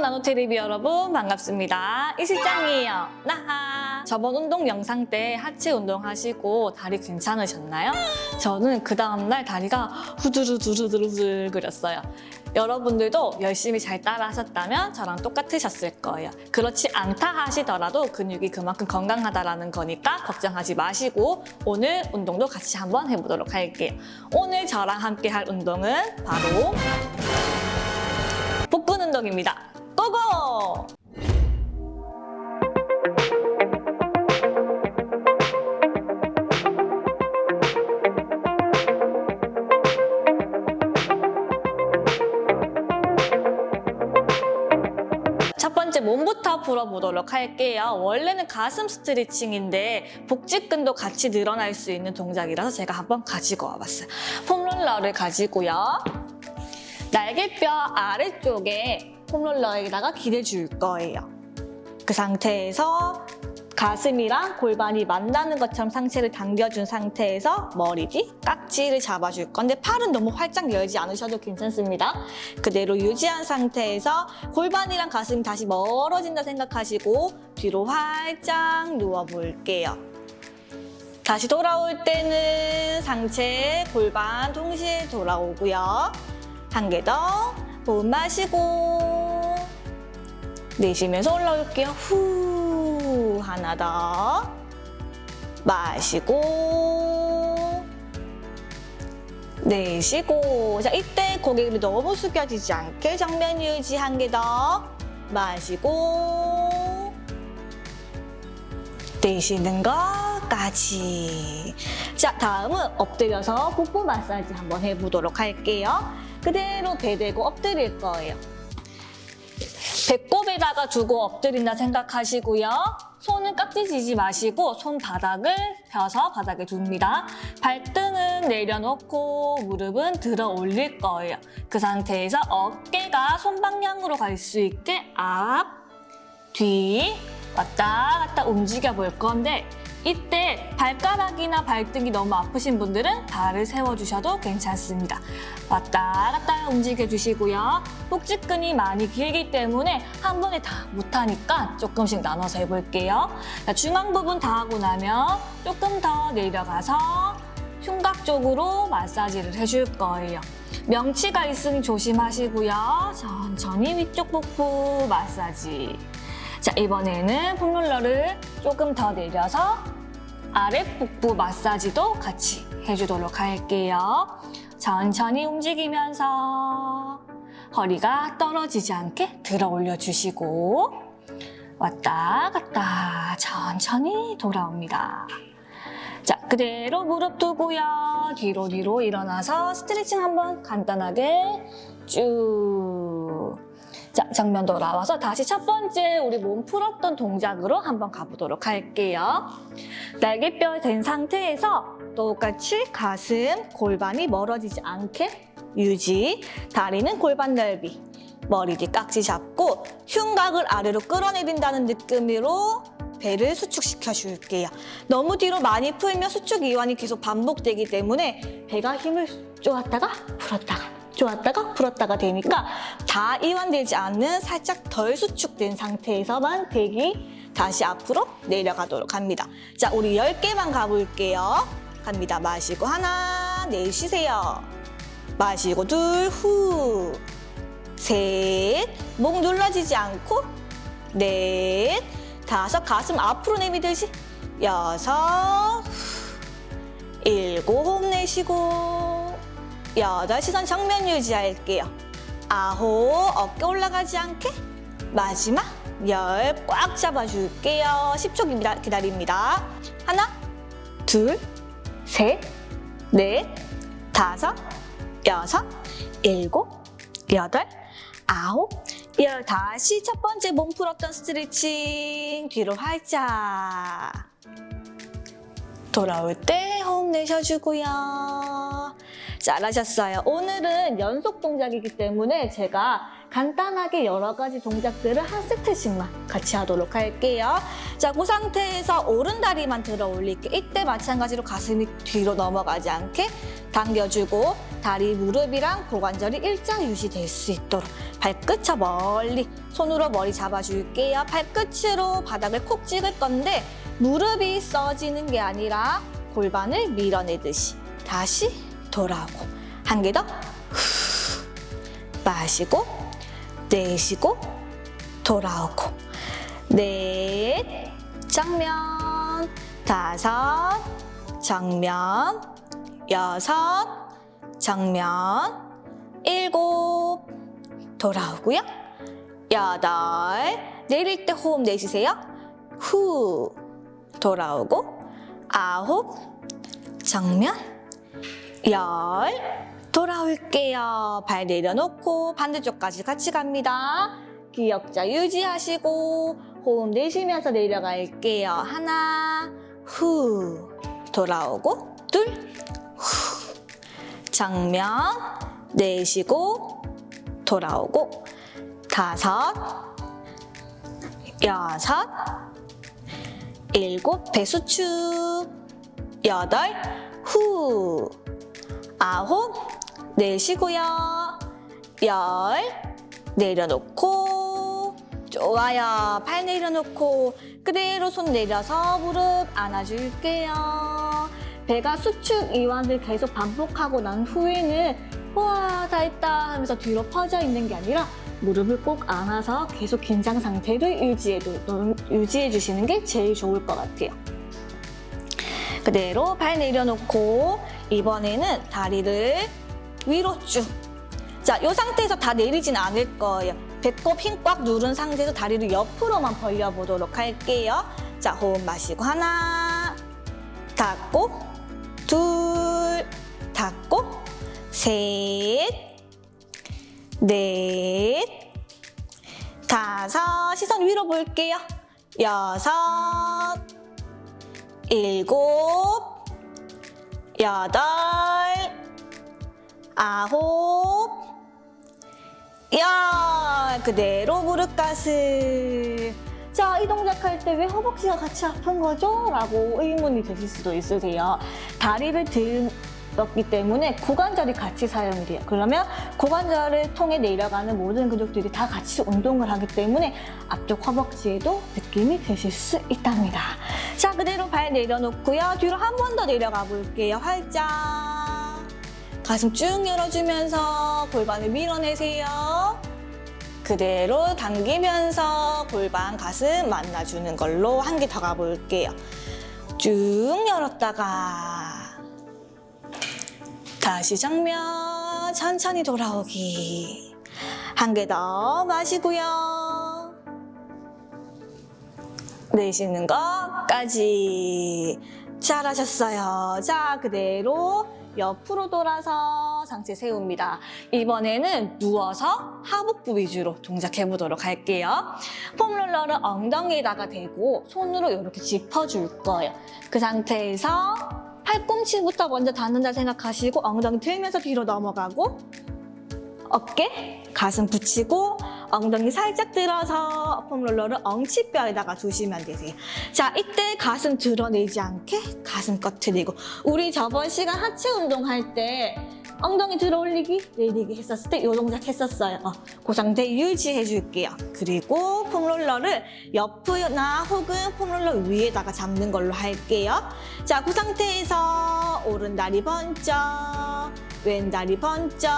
안녕 나노테레비 여러분 반갑습니다. 이 실장이에요. 나하. 저번 운동 영상 때 하체 운동 하시고 다리 괜찮으셨나요? 저는 그 다음날 다리가 후두루두루두루 그렸어요. 여러분들도 열심히 잘 따라 하셨다면 저랑 똑같으셨을 거예요. 그렇지 않다 하시더라도 근육이 그만큼 건강하다라는 거니까 걱정하지 마시고 오늘 운동도 같이 한번 해보도록 할게요. 오늘 저랑 함께 할 운동은 바로 복근 운동입니다. 고고! 첫 번째 몸부터 풀어보도록 할게요. 원래는 가슴 스트레칭인데 복직근도 같이 늘어날 수 있는 동작이라서 제가 한번 가지고 와봤어요. 폼롤러를 가지고요. 날개뼈 아래쪽에 폼롤러에다가 기대줄 거예요. 그 상태에서 가슴이랑 골반이 만나는 것처럼 상체를 당겨준 상태에서 머리 뒤 깍지를 잡아줄 건데 팔은 너무 활짝 열지 않으셔도 괜찮습니다. 그대로 유지한 상태에서 골반이랑 가슴이 다시 멀어진다 생각하시고 뒤로 활짝 누워볼게요. 다시 돌아올 때는 상체, 골반 동시에 돌아오고요. 한 개 더. 호흡 마시고 내쉬면서 올라올게요. 후 하나 더. 마시고 내쉬고. 자 이때 고개를 너무 숙여지지 않게 정면 유지 한 개 더. 마시고 내쉬는 것까지. 자 다음은 엎드려서 복부 마사지 한번 해보도록 할게요. 그대로 대대고 엎드릴 거예요 배꼽에다가 두고 엎드린다 생각하시고요. 손은 깍지지지 마시고 손바닥을 펴서 바닥에 둡니다. 발등은 내려놓고 무릎은 들어 올릴 거예요. 그 상태에서 어깨가 손 방향으로 갈 수 있게 앞, 뒤, 왔다 갔다 움직여 볼 건데 이때 발가락이나 발등이 너무 아프신 분들은 발을 세워주셔도 괜찮습니다. 왔다 갔다 움직여 주시고요. 복직근이 많이 길기 때문에 한 번에 다 못하니까 조금씩 나눠서 해볼게요. 자, 중앙 부분 다 하고 나면 조금 더 내려가서 흉곽 쪽으로 마사지를 해줄 거예요. 명치가 있으니 조심하시고요. 천천히 위쪽 복부 마사지. 자, 이번에는 폼롤러를 조금 더 내려서 아랫복부 마사지도 같이 해주도록 할게요. 천천히 움직이면서 허리가 떨어지지 않게 들어 올려주시고 왔다 갔다 천천히 돌아옵니다. 자, 그대로 무릎 두고요. 뒤로 뒤로 일어나서 스트레칭 한번 간단하게 쭉. 자, 정면 돌아와서 다시 첫 번째 우리 몸 풀었던 동작으로 한번 가보도록 할게요. 날개뼈 된 상태에서 똑같이 가슴, 골반이 멀어지지 않게 유지, 다리는 골반 넓이, 머리 뒤 깍지 잡고 흉곽을 아래로 끌어내린다는 느낌으로 배를 수축시켜 줄게요. 너무 뒤로 많이 풀면 수축 이완이 계속 반복되기 때문에 배가 힘을 쪼았다가 풀었다가 쪼았다가 풀었다가 되니까 다 이완되지 않는 살짝 덜 수축된 상태에서만 대기 다시 앞으로 내려가도록 합니다. 자, 우리 10개만 가볼게요. 갑니다. 마시고 하나, 내쉬세요. 마시고 둘, 후. 셋, 목 눌러지지 않고 넷, 다섯, 가슴 앞으로 내미듯이 여섯, 일곱, 호흡 내쉬고 여덟, 시선 정면 유지할게요. 아홉, 어깨 올라가지 않게 마지막 열 꽉 잡아줄게요. 10초 기다립니다. 하나, 둘, 셋, 넷, 다섯, 여섯, 일곱, 여덟, 아홉, 열. 다시 첫 번째 몸 풀었던 스트레칭 뒤로 활짝. 돌아올 때 호흡 내쉬어주고요. 잘하셨어요. 오늘은 연속 동작이기 때문에 제가 간단하게 여러 가지 동작들을 한 세트씩만 같이 하도록 할게요. 자, 그 상태에서 오른 다리만 들어 올릴게요. 이때 마찬가지로 가슴이 뒤로 넘어가지 않게 당겨주고 다리 무릎이랑 고관절이 일자 유지될 수 있도록 발끝 저 멀리 손으로 머리 잡아줄게요. 발끝으로 바닥을 콕 찍을 건데 무릎이 써지는 게 아니라 골반을 밀어내듯이 다시 돌아오고. 한 개 더? 마시고 내쉬고 돌아오고. 넷 정면. 다섯 정면. 여섯 정면. 일곱 돌아오고요. 여덟 내릴 때 호흡 내쉬세요. 후 돌아오고. 아홉 정면 열 돌아올게요. 발 내려놓고 반대쪽까지 같이 갑니다. 기억자 유지하시고 호흡 내쉬면서 내려갈게요. 하나, 후 돌아오고 둘, 후 정면 내쉬고 돌아오고 다섯, 여섯, 일곱 배수축 여덟, 후 아홉 내쉬고요. 열 내려놓고 좋아요. 팔 내려놓고 그대로 손 내려서 무릎 안아줄게요. 배가 수축 이완을 계속 반복하고 난 후에는 우와 다 했다 하면서 뒤로 퍼져 있는 게 아니라 무릎을 꼭 안아서 계속 긴장 상태를 유지해, 유지해 주시는 게 제일 좋을 것 같아요. 그대로 발 내려놓고 이번에는 다리를 위로 쭉. 자, 이 상태에서 다 내리진 않을 거예요. 배꼽 힘 꽉 누른 상태에서 다리를 옆으로만 벌려보도록 할게요. 자, 호흡 마시고 하나, 닫고, 둘, 닫고, 셋, 넷, 다섯, 시선 위로 볼게요. 여섯, 일곱, 여덟, 아홉, 열. 그대로 무릎 가슴. 자, 이 동작 할 때 왜 허벅지가 같이 아픈 거죠? 라고 의문이 드실 수도 있으세요. 다리를 들었기 때문에 고관절이 같이 사용이 돼요. 그러면 고관절을 통해 내려가는 모든 근육들이 다 같이 운동을 하기 때문에 앞쪽 허벅지에도 느낌이 드실 수 있답니다. 자, 그대로 발 내려놓고요. 뒤로 한 번 더 내려가 볼게요. 활짝. 가슴 쭉 열어주면서 골반을 밀어내세요. 그대로 당기면서 골반 가슴 만나주는 걸로 한 개 더 가볼게요. 쭉 열었다가 다시 정면 천천히 돌아오기. 한 개 더 마시고요. 내쉬는 것까지 잘하셨어요. 자, 그대로 옆으로 돌아서 상체 세웁니다. 이번에는 누워서 하복부 위주로 동작해 보도록 할게요. 폼롤러를 엉덩이에다가 대고 손으로 이렇게 짚어줄 거예요. 그 상태에서 팔꿈치부터 먼저 닿는다 생각하시고 엉덩이 들면서 뒤로 넘어가고 어깨, 가슴 붙이고 엉덩이 살짝 들어서 폼롤러를 엉치뼈에다가 두시면 되세요. 자, 이때 가슴 드러내지 않게 가슴 꺼트리고 우리 저번 시간 하체 운동할 때 엉덩이 들어 올리기, 내리기 했었을 때 이 동작 했었어요. 어, 그 상태 유지해 줄게요. 그리고 폼롤러를 옆이나 혹은 폼롤러 위에다가 잡는 걸로 할게요. 자, 그 상태에서 오른 다리 번쩍, 왼 다리 번쩍.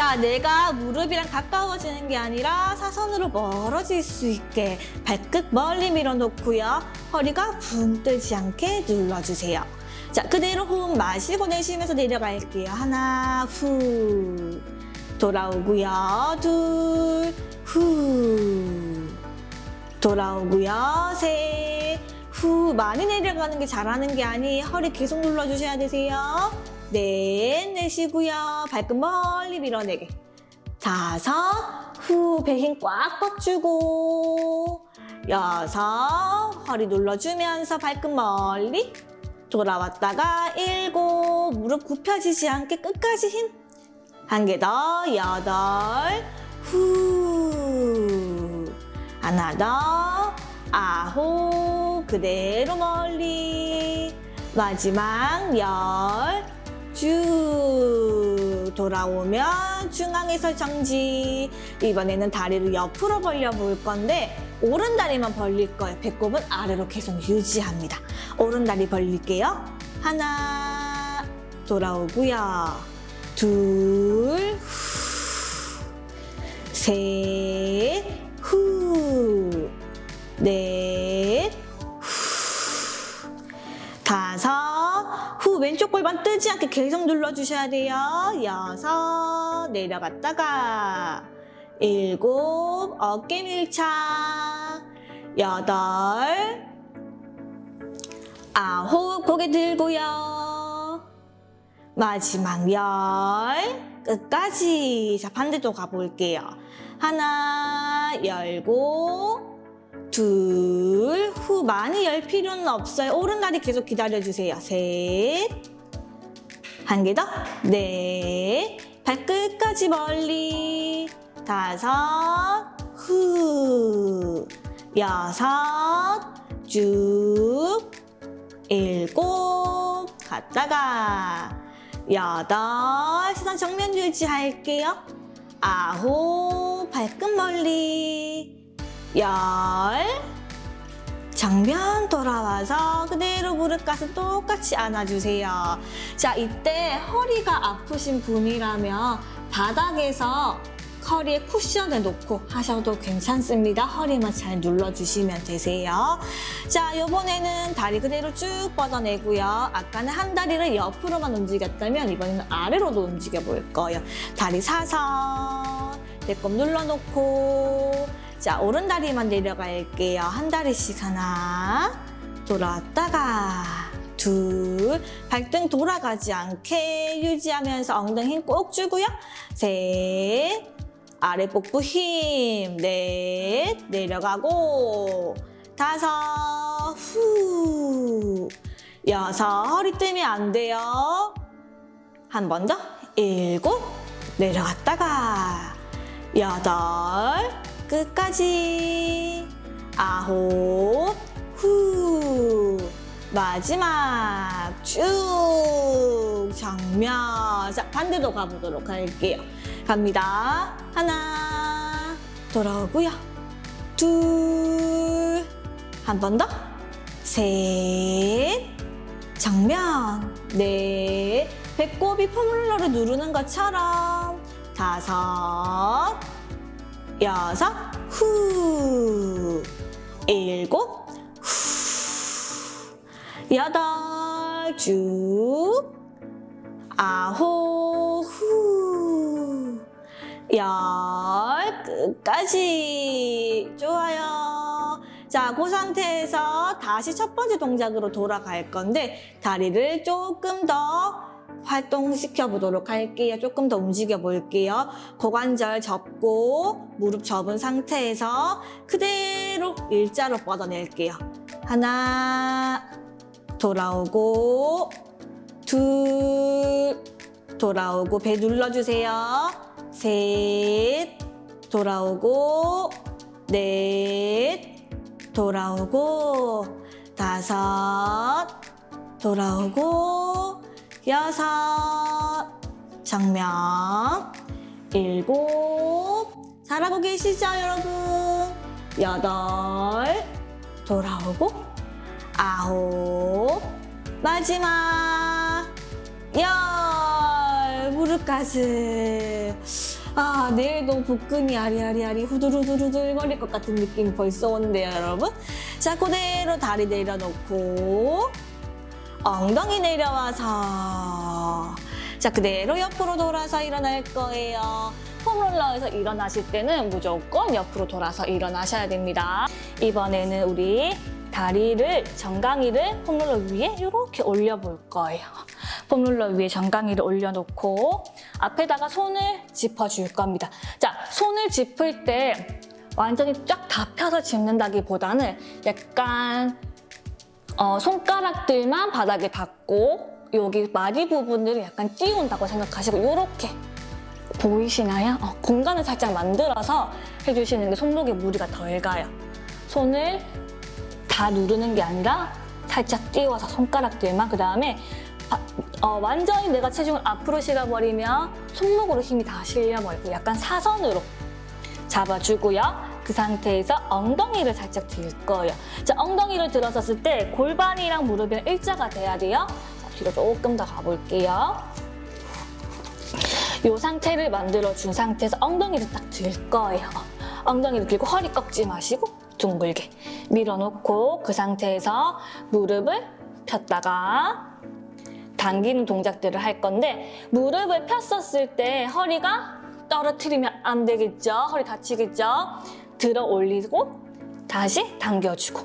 자, 내가 무릎이랑 가까워지는 게 아니라 사선으로 멀어질 수 있게 발끝 멀리 밀어놓고요. 허리가 붕 뜨지 않게 눌러주세요. 자, 그대로 호흡 마시고 내쉬면서 내려갈게요. 하나, 후. 돌아오고요. 둘, 후. 돌아오고요. 셋, 후. 많이 내려가는 게 잘하는 게 아니에요. 허리 계속 눌러주셔야 되세요. 넷, 내쉬고요. 발끝 멀리 밀어내게. 다섯, 후. 배 힘 꽉꽉 주고. 여섯, 허리 눌러주면서 발끝 멀리. 돌아왔다가 일곱, 무릎 굽혀지지 않게 끝까지 힘. 한 개 더, 여덟, 후. 하나 더, 아홉, 그대로 멀리. 마지막 열, 쭉 돌아오면 중앙에서 정지. 이번에는 다리를 옆으로 벌려 볼 건데 오른 다리만 벌릴 거예요. 배꼽은 아래로 계속 유지합니다. 오른 다리 벌릴게요. 하나 돌아오고요. 둘, 후, 셋, 후, 넷, 후, 다섯, 후 왼쪽 골반 뜨지 않게 계속 눌러주셔야 돼요. 여섯, 내려갔다가 일곱, 어깨 밀착, 여덟, 아홉, 고개 들고요. 마지막 열, 끝까지. 자, 반대쪽 가볼게요. 하나, 열고, 둘, 후 많이 열 필요는 없어요. 오른다리 계속 기다려주세요. 셋, 한 개 더, 넷, 발끝까지 멀리, 다섯, 후, 여섯, 쭉, 일곱, 갔다가, 여덟, 시선 정면 유지할게요. 아홉, 발끝 멀리, 열, 정면 돌아와서 그대로 무릎 가슴 똑같이 안아주세요. 자, 이때 허리가 아프신 분이라면 바닥에서 허리에 쿠션을 놓고 하셔도 괜찮습니다. 허리만 잘 눌러주시면 되세요. 자, 이번에는 다리 그대로 쭉 뻗어내고요. 아까는 한 다리를 옆으로만 움직였다면 이번에는 아래로도 움직여 볼 거예요. 다리 사선, 배꼽 눌러놓고 자, 오른 다리만 내려갈게요. 한 다리씩 하나, 돌아왔다가, 둘, 발등 돌아가지 않게 유지하면서 엉덩이 힘 꼭 주고요. 셋, 아래 복부 힘, 넷, 내려가고, 다섯, 후, 여섯, 허리 뜨면 안 돼요. 한 번 더, 일곱, 내려갔다가, 여덟, 끝까지. 아홉. 후. 마지막 쭉. 정면. 자 반대로 가보도록 할게요. 갑니다. 하나. 돌아오고요. 둘. 한 번 더. 셋. 정면. 넷 배꼽이 포뮬러를 누르는 것처럼. 다섯 여섯, 후, 일곱, 후, 여덟, 쭉, 아홉, 후, 열, 끝까지. 좋아요. 자, 그 상태에서 다시 첫 번째 동작으로 돌아갈 건데, 다리를 조금 더 활동시켜 보도록 할게요. 조금 더 움직여 볼게요. 고관절 접고 무릎 접은 상태에서 그대로 일자로 뻗어낼게요. 하나, 돌아오고, 둘, 돌아오고, 배 눌러주세요. 셋, 돌아오고, 넷, 돌아오고, 다섯, 돌아오고, 여섯, 정면, 일곱, 잘하고 계시죠, 여러분? 여덟, 돌아오고, 아홉, 마지막, 열, 무릎 가슴. 아, 내일도 복근이 아리아리아리 후두루두루들 거릴 것 같은 느낌이 벌써 오는데요, 여러분? 자, 그대로 다리 내려놓고, 엉덩이 내려와서 자 그대로 옆으로 돌아서 일어날 거예요. 폼롤러에서 일어나실 때는 무조건 옆으로 돌아서 일어나셔야 됩니다. 이번에는 우리 다리를 정강이를 폼롤러 위에 이렇게 올려볼 거예요. 폼롤러 위에 정강이를 올려놓고 앞에다가 손을 짚어줄 겁니다. 자, 손을 짚을 때 완전히 쫙 다 펴서 짚는다기보다는 약간 어, 손가락들만 바닥에 닿고 여기 마디 부분들을 약간 띄운다고 생각하시고 이렇게 보이시나요? 어, 공간을 살짝 만들어서 해주시는 게 손목에 무리가 덜 가요. 손을 다 누르는 게 아니라 살짝 띄워서 손가락들만 그 다음에 바- 어, 완전히 내가 체중을 앞으로 실어버리면 손목으로 힘이 다 실려버리고 약간 사선으로 잡아주고요. 그 상태에서 엉덩이를 살짝 들 거예요. 자, 엉덩이를 들었었을 때 골반이랑 무릎이랑 일자가 돼야 돼요. 자, 뒤로 조금 더 가볼게요. 이 상태를 만들어준 상태에서 엉덩이를 딱 들 거예요. 엉덩이를 들고 허리 꺾지 마시고 둥글게 밀어놓고 그 상태에서 무릎을 폈다가 당기는 동작들을 할 건데 무릎을 폈었을 때 허리가 떨어뜨리면 안 되겠죠? 허리 다치겠죠? 들어 올리고 다시 당겨주고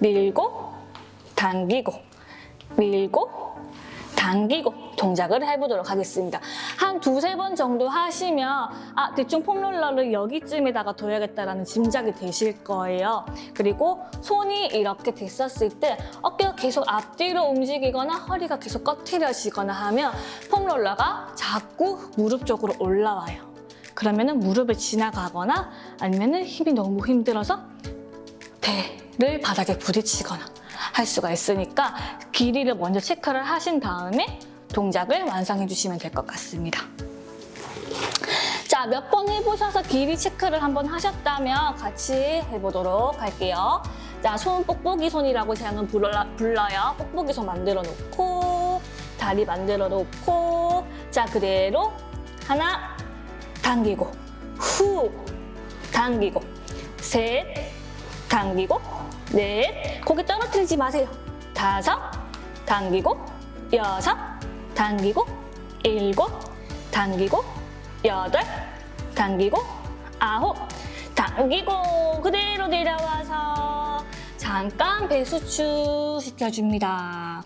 밀고 당기고 밀고 당기고 동작을 해보도록 하겠습니다. 한 두세 번 정도 하시면 아 대충 폼롤러를 여기쯤에다가 둬야겠다라는 짐작이 되실 거예요. 그리고 손이 이렇게 됐었을 때 어깨가 계속 앞뒤로 움직이거나 허리가 계속 꺼트려지거나 하면 폼롤러가 자꾸 무릎 쪽으로 올라와요. 그러면은 무릎을 지나가거나 아니면은 힘이 너무 힘들어서 배를 바닥에 부딪히거나 할 수가 있으니까 길이를 먼저 체크를 하신 다음에 동작을 완성해 주시면 될 것 같습니다. 자, 몇 번 해보셔서 길이 체크를 한번 하셨다면 같이 해보도록 할게요. 자, 손 뽁뽁이 손이라고 저는 불러, 불러요. 뽁뽁이 손 만들어 놓고, 다리 만들어 놓고, 자, 그대로 하나, 당기고, 후, 당기고, 셋, 당기고, 넷, 고개 떨어뜨리지 마세요. 다섯, 당기고, 여섯, 당기고, 일곱, 당기고, 여덟, 당기고, 아홉, 당기고, 그대로 내려와서 잠깐 배수축 시켜줍니다.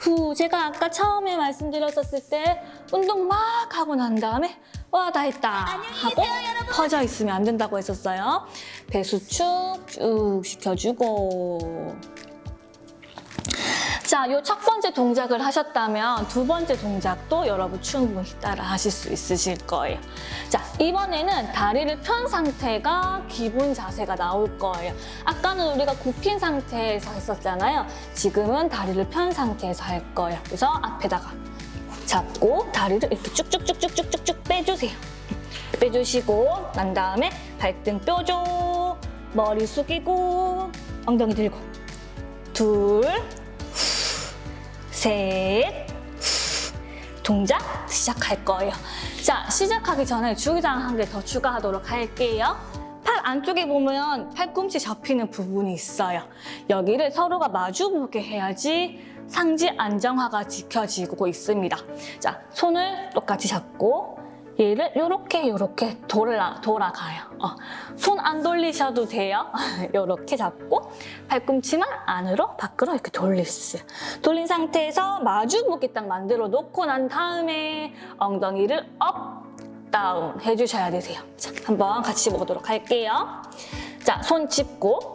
후, 제가 아까 처음에 말씀드렸었을 때 운동 막 하고 난 다음에 와, 다 했다 하고 퍼져 있으면 안 된다고 했었어요. 배수 축 쭉 시켜주고 자, 요 첫 번째 동작을 하셨다면 두 번째 동작도 여러분 충분히 따라 하실 수 있으실 거예요. 자, 이번에는 다리를 편 상태가 기본 자세가 나올 거예요. 아까는 우리가 굽힌 상태에서 했었잖아요. 지금은 다리를 편 상태에서 할 거예요. 그래서 앞에다가 잡고 다리를 이렇게 쭉쭉쭉쭉쭉쭉 빼주세요. 빼주시고 난 다음에 발등 뼈줘 머리 숙이고 엉덩이 들고 둘 셋, 동작 시작할 거예요. 자, 시작하기 전에 주의사항 한 개 더 추가하도록 할게요. 팔 안쪽에 보면 팔꿈치 접히는 부분이 있어요. 여기를 서로가 마주보게 해야지 상지 안정화가 지켜지고 있습니다. 자, 손을 똑같이 잡고 얘를 요렇게 요렇게 돌아, 돌아가요. 어, 손 안 돌리셔도 돼요. 요렇게 잡고 팔꿈치만 안으로 밖으로 이렇게 돌릴 수. 돌린 상태에서 마주 보기 딱 만들어 놓고 난 다음에 엉덩이를 업, 다운 해주셔야 되세요. 자, 한번 같이 보도록 할게요. 자, 손 짚고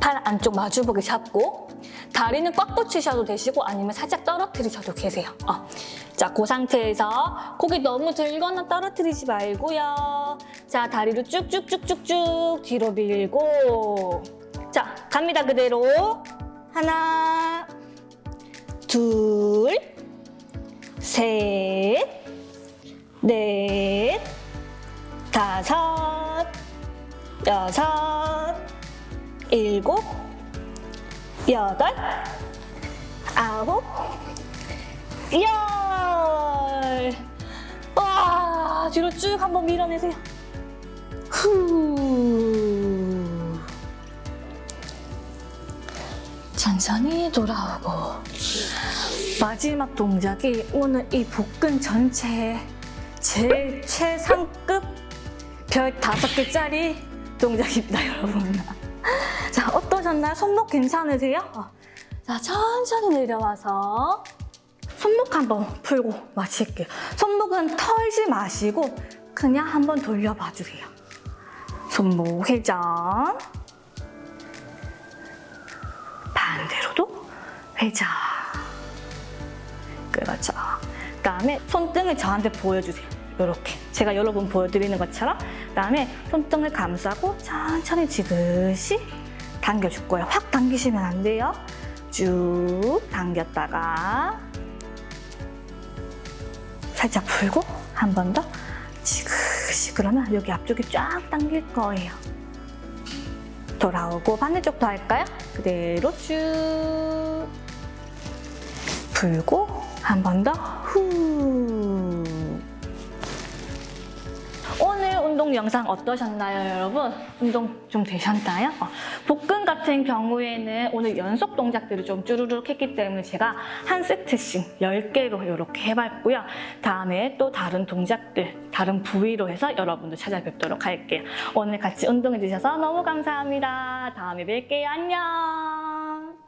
팔 안쪽 마주 보기 잡고 다리는 꽉 붙이셔도 되시고 아니면 살짝 떨어뜨리셔도 계세요. 어. 자, 그 상태에서 고개 너무 들거나 떨어뜨리지 말고요. 자, 다리를 쭉쭉쭉쭉쭉 뒤로 밀고 자, 갑니다 그대로 하나 둘 셋, 넷, 다섯, 여섯, 일곱, 여덟, 아홉, 열. 와, 뒤로 쭉 한번 밀어내세요. 후. 천천히 돌아오고. 마지막 동작이 오늘 이 복근 전체에 제일 최상급 별 다섯 개짜리 동작입니다, 여러분. 자, 어떠셨나요? 손목 괜찮으세요? 어. 자, 천천히 내려와서 손목 한번 풀고 마칠게요. 손목은 털지 마시고 그냥 한번 돌려봐 주세요. 손목 회전. 반대로도 회전. 그렇죠. 그다음에 손등을 저한테 보여주세요. 이렇게 제가 여러분 보여드리는 것처럼 그다음에 손등을 감싸고 천천히 지그시 당겨줄 거예요. 확 당기시면 안 돼요. 쭉 당겼다가 살짝 풀고 한 번 더 지그시 그러면 여기 앞쪽이 쫙 당길 거예요. 돌아오고 반대쪽도 할까요? 그대로 쭉 풀고 한 번 더 후. 운동 영상 어떠셨나요, 여러분? 운동 좀 되셨나요? 어, 복근 같은 경우에는 오늘 연속 동작들을 좀 쭈루룩 했기 때문에 제가 한 세트씩 10개로 이렇게 해봤고요. 다음에 또 다른 동작들, 다른 부위로 해서 여러분들 찾아뵙도록 할게요. 오늘 같이 운동해 주셔서 너무 감사합니다. 다음에 뵐게요. 안녕!